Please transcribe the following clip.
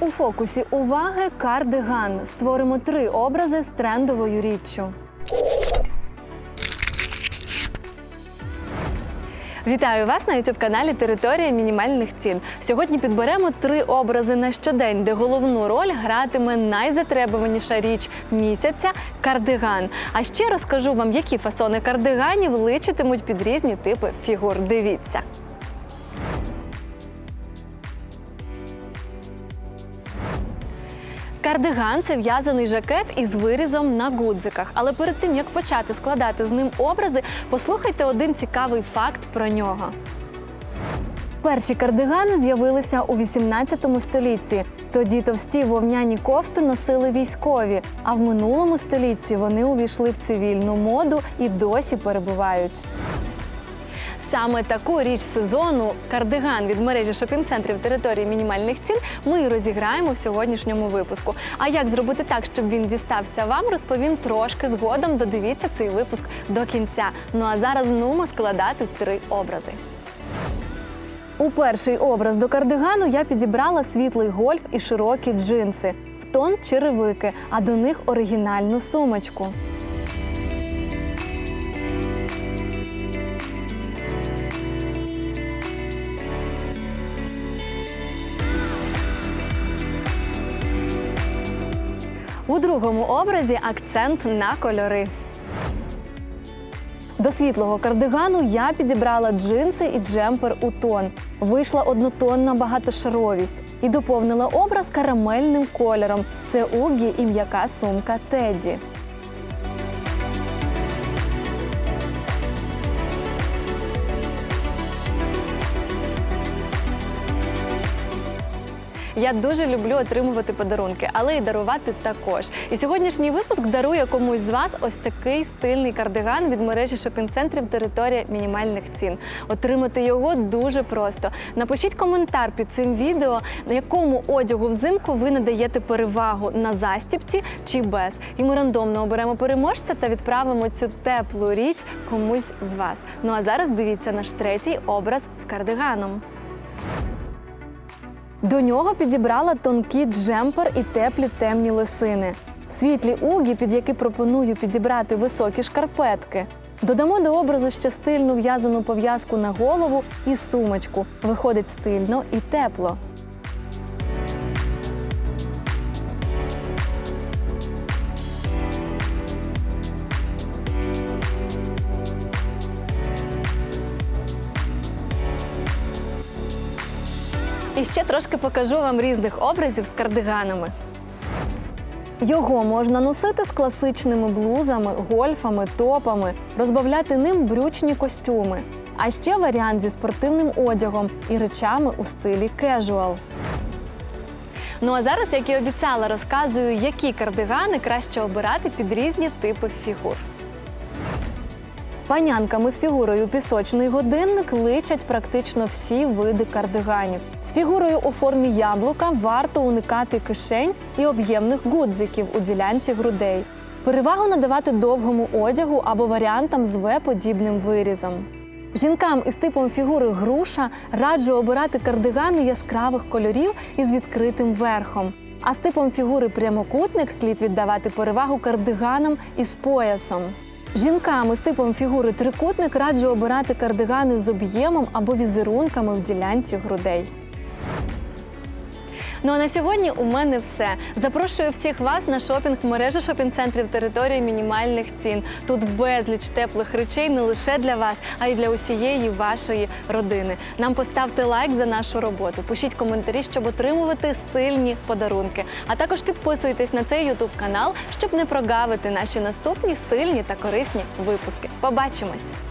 У фокусі уваги кардиган. Створимо три образи з трендовою річчю. Вітаю вас на youtube каналі Територія мінімальних цін. Сьогодні підберемо три образи на щодень, де головну роль гратиме найзатребуваніша річ місяця кардиган. А ще розкажу вам, які фасони кардиганів личитимуть під різні типи фігур. Дивіться. Кардиган це в'язаний жакет із вирізом на гудзиках. Але перед тим як почати складати з ним образи, послухайте один цікавий факт про нього. Перші кардигани з'явилися у 18 столітті. Тоді товсті вовняні кофти носили військові, а в минулому столітті вони увійшли в цивільну моду і досі перебувають. Саме таку річ сезону кардиган від мережі шопінг-центрів території мінімальних цін ми розіграємо в сьогоднішньому випуску. А як зробити так, щоб він дістався вам, розповім трошки згодом. Додивіться цей випуск до кінця. Ну а зараз нумо складати три образи. У перший образ до кардигану я підібрала світлий гольф і широкі джинси, в тон черевики, а до них оригінальну сумочку. У другому образі акцент на кольори. До світлого кардигану я підібрала джинси і джемпер у тон. Вийшла однотонна багатошаровість і доповнила образ карамельним кольором. Це угі і м'яка сумка Тедді. Я дуже люблю отримувати подарунки, але і дарувати також. І сьогоднішній випуск дарує комусь з вас ось такий стильний кардиган від мережі шопінг-центрів територія мінімальних цін. Отримати його дуже просто. Напишіть коментар під цим відео, на якому одягу взимку ви надаєте перевагу на застібці чи без. І ми рандомно оберемо переможця та відправимо цю теплу річ комусь з вас. Ну а зараз дивіться наш третій образ з кардиганом. До нього підібрала тонкий джемпер і теплі темні лисини. Світлі угі, під які пропоную підібрати високі шкарпетки. Додамо до образу ще стильну в'язану пов'язку на голову і сумочку. Виходить стильно і тепло. І ще трошки покажу вам різних образів з кардиганами. Його можна носити з класичними блузами, гольфами, топами, розбавляти ним брючні костюми. А ще варіант зі спортивним одягом і речами у стилі кежуал. Ну а зараз, як і обіцяла, розказую, які кардигани краще обирати під різні типи фігур. Панянками з фігурою пісочний годинник личать практично всі види кардиганів. З фігурою у формі яблука варто уникати кишень і об'ємних гудзиків у ділянці грудей. Перевагу надавати довгому одягу або варіантам з В-подібним вирізом. Жінкам із типом фігури груша раджу обирати кардигани яскравих кольорів із відкритим верхом. А з типом фігури прямокутник слід віддавати перевагу кардиганам із поясом. Жінкам з типом фігури трикутник раджу обирати кардигани з об'ємом або візерунками в ділянці грудей. Ну а на сьогодні у мене все. Запрошую всіх вас на шопінг мережу шопінг-центрів території мінімальних цін. Тут безліч теплих речей не лише для вас, а й для усієї вашої родини. Нам поставте лайк за нашу роботу. Пишіть коментарі, щоб отримувати стильні подарунки. А також підписуйтесь на цей ютуб канал, щоб не прогавити наші наступні стильні та корисні випуски. Побачимось!